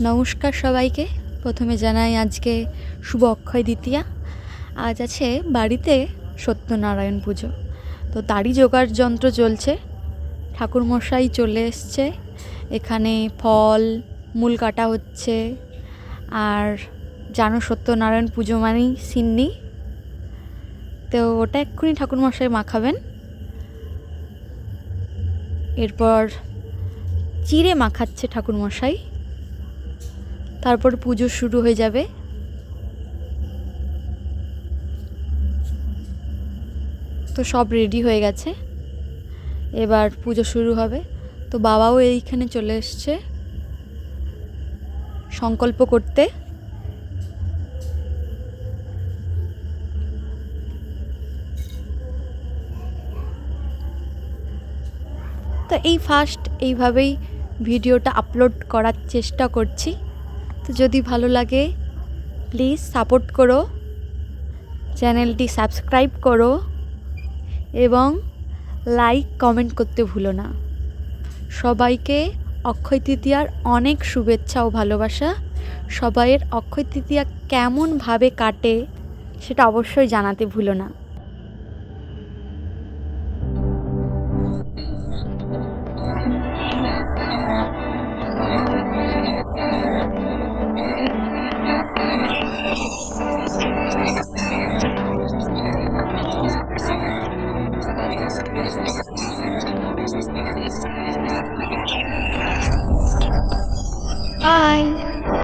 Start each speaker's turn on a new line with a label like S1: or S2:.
S1: নমস্কার সবাইকে। প্রথমে জানাই আজকে শুভ অক্ষয় দ্বিতীয়া। আজ আছে বাড়িতে সত্যনারায়ণ পুজো। তো তারই জোগাড় যন্ত্র চলছে। ঠাকুরমশাই চলে এসছে। এখানে ফল, মূল কাটা হচ্ছে। আর জানো সত্যনারায়ণ পুজো মানেই সিন্নি। তো ওটা এক্ষুনি ঠাকুরমশাই মাখাবেন। এরপর চিড়ে মাখাচ্ছে ঠাকুরমশাই। তারপর পুজো শুরু হয়ে যাবে। তো সব রেডি হয়ে গেছে। এবার পুজো শুরু হবে। তো বাবাও এইখানে চলে এসছে সংকল্প করতে। তো এই ফার্স্ট এইভাবেই ভিডিওটা আপলোড করার চেষ্টা করছি। তো যদি ভালো লাগে প্লিজ সাপোর্ট করো চ্যানেলটি সাবস্ক্রাইব করো এবং লাইক কমেন্ট করতে ভুলো না। সবাইকে অক্ষয় তৃতীয়ার অনেক শুভেচ্ছা ও ভালোবাসা। সবাইয়ের অক্ষয় তৃতীয়া কেমনভাবে কাটে, সেটা অবশ্যই জানাতে ভুলো না। Bye.